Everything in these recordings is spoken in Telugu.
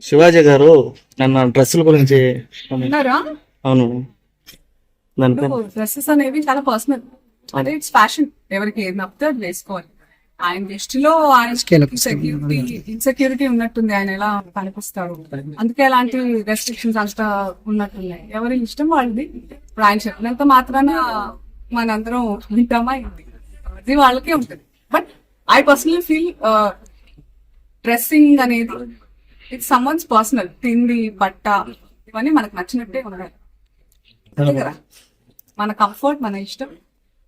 శివాజీ గారు నన్ను డ్రెస్సుల గురించి అవును. డ్రెస్సెస్ అనేవి చాలా పర్సనల్ అంటే ఇట్స్ ఫ్యాషన్ ఎవరికి ఏది నప్పితే అది వేసుకోవాలి. ఆయన దృష్టిలో ఆయన ఇన్సెక్యూరిటీ ఉన్నట్టుంది. ఆయన ఎలా కనిపిస్తాడు? అందుకే అలాంటి రెస్ట్రిక్షన్స్ అంతా ఉన్నట్టున్నాయి. ఎవరి ఇష్టం వాళ్ళది. ఇప్పుడు ఆయన చెప్పినంత మాత్రాన మనందరం వింటామా? అది వాళ్ళకే ఉంటుంది. But I personally feel dressing అనేది ఇట్స్ సమ్వన్స్ పర్సనల్ తిండి బట్ట ఇవన్నీ మనకు నచ్చినట్టే ఉండాలి అంతే కదా? మన కంఫర్ట్ మన ఇష్టం.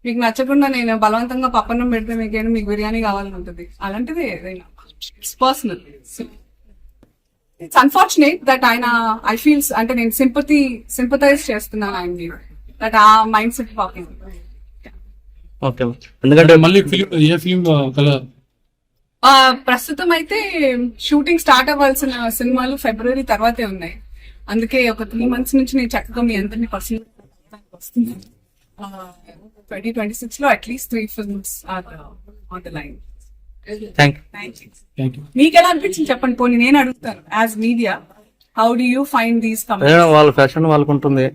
మీకు నచ్చకుండా నేను బలవంతంగా పప్పన్నం పెడితే మీకేమైనా మీకు బిర్యానీ కావాలని ఉంటుంది. అలాంటిది ఏదైనా. It's personal it's unfortunate that ఆయన ఐ ఫీల్స్ అంటే నేను సింపతి సింపతైజ్ చేస్తున్నాను ఆయన్ని దట్ ఆ మైండ్ సెట్ పాపం ఓకే ఎందుకంటే మళ్ళీ ఫిలిం ఏ ఫిలిం కల ఆ, ప్రస్తుతం అయితే షూటింగ్ స్టార్ట్ అవ్వాల్సిన సినిమాలు ఫిబ్రవరి తర్వాతే ఉన్నాయి. అందుకే ఒక త్రీ మంత్స్ నుంచి నేను చక్కగా మీ అందరినీ పర్సనల్ ట్వంటీ ట్వంటీ సిక్స్లో at least three films are on the line మీకు ఎలా అనిపించింది చెప్పండి పోనీ నేను అడుగుతాను. As media how do you find these madam వాళ్ళ ఫ్యాషన్ వాళ్ళకు ఉంటుంది.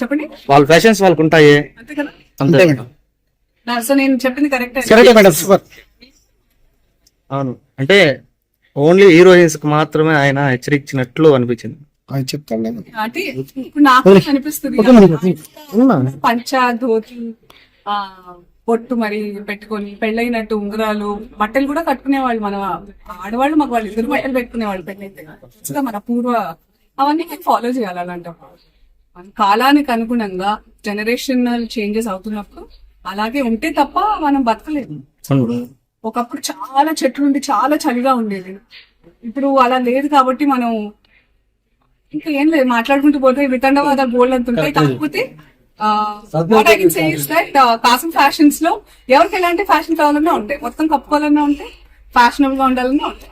చెప్పండి. వాళ్ళ ఫ్యాషన్స్ వాళ్ళకు ఉంటాయి. అంతే కదా? అంతే సో నేను చెప్పింది కరెక్ట్ కరెక్టే మేడం సూపర్ అవును. అంటే ఓన్లీ హీరోయిన్స్కి మాత్రమే ఆయన హెచ్చరించినట్లు అనిపించింది. చెప్తాను నేను. అంటే ఇప్పుడు నాకు అనిపిస్తుంది. పంచ ధోతి ఆ పొట్టు మరి పెట్టుకొని పెళ్ళైనట్టు ఉంగరాలు బట్టలు కూడా కట్టుకునేవాళ్ళు మన ఆడవాళ్ళు మాకు వాళ్ళు ఇద్దరు బట్టలు పెట్టుకునేవాళ్ళు పెళ్ళైతే. మన పూర్వ అవన్నీ ఫాలో చేయాలి అలాంటప్పుడు. మన కాలానికి అనుగుణంగా జనరేషనల్ చేంజెస్ అవుతున్నప్పుడు అలాగే ఉంటే తప్ప మనం బతకలేము. అవును. ఒకప్పుడు చాలా చెట్లు ఉండి చాలా చలిగా ఉండేది. ఇప్పుడు అలా లేదు కాబట్టి మనం ఇంకా ఏం లేదు మాట్లాడుకుంటూ పోతే వితండవాదాలు బోల్డ్ అంత ఉంటాయి. కాకపోతే కాసం ఫ్యాషన్స్లో ఎవరికి ఎలాంటి ఫ్యాషన్ కావాలన్నా ఉంటాయి. మొత్తం కప్పుకోవాలన్నా ఉంటాయి ఫ్యాషనబుల్గా ఉండాలన్నా ఉంటాయి.